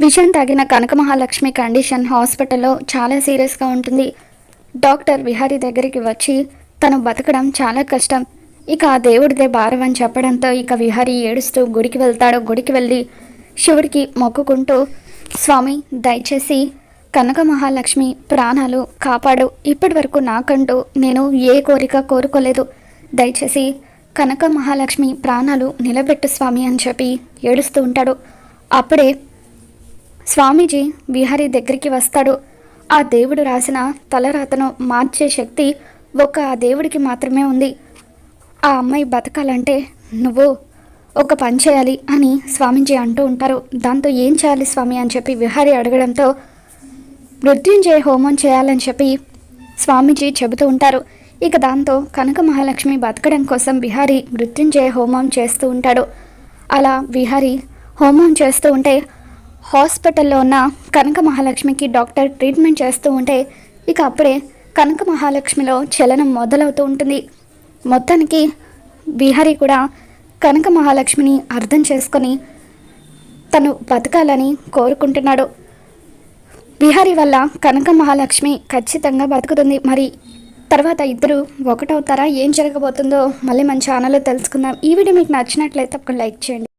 విషయం తాగిన కనక మహాలక్ష్మి కండిషన్ హాస్పిటల్లో చాలా సీరియస్గా ఉంటుంది. డాక్టర్ విహారీ దగ్గరికి వచ్చి తను బతకడం చాలా కష్టం. ఇక ఆ దేవుడిదే భారం అని చెప్పడంతో ఇక విహారీ ఏడుస్తూ గుడికి వెళ్తాడు. గుడికి వెళ్ళి శివుడికి మొక్కుకుంటూ స్వామి దయచేసి కనక మహాలక్ష్మి ప్రాణాలు కాపాడు. ఇప్పటి వరకు నాకంటూ నేను ఏ కోరిక కోరుకోలేదు. దయచేసి కనక మహాలక్ష్మి ప్రాణాలు నిలబెట్టు స్వామి అని చెప్పి ఏడుస్తూ ఉంటాడు. అప్పుడే స్వామీజీ విహారీ దగ్గరికి వస్తాడు. ఆ దేవుడు రాసిన తలరాతను మార్చే శక్తి ఒక్క ఆ దేవుడికి మాత్రమే ఉంది. ఆ అమ్మాయి బతకాలంటే నువ్వు ఒక పని చేయాలి అని స్వామీజీ అంటూ ఉంటారు. దాంతో ఏం చేయాలి స్వామి అని చెప్పి విహారీ అడగడంతో మృత్యుంజయ హోమం చేయాలని చెప్పి స్వామీజీ చెబుతూ ఉంటారు. ఇక దాంతో కనక మహాలక్ష్మి బతకడం కోసం విహారీ మృత్యుంజయ హోమం చేస్తూ ఉంటాడు. అలా విహారీ హోమం చేస్తూ ఉంటే హాస్పిటల్లో ఉన్న కనక మహాలక్ష్మికి డాక్టర్ ట్రీట్మెంట్ చేస్తూ ఉంటే ఇక అప్పుడే కనక మహాలక్ష్మిలో చలనం మొదలవుతూ ఉంటుంది. మొత్తానికి బిహారీ కూడా కనక మహాలక్ష్మిని అర్థం చేసుకొని తను బతకాలని కోరుకుంటున్నాడు. బిహారీ వల్ల కనక మహాలక్ష్మి ఖచ్చితంగా బతుకుతుంది. మరి తర్వాత ఇద్దరు ఒకటవుతారా? ఏం జరగబోతుందో మళ్ళీ మన ఛానల్లో తెలుసుకుందాం. ఈ వీడియో మీకు నచ్చినట్లయితే ఒక లైక్ చేయండి.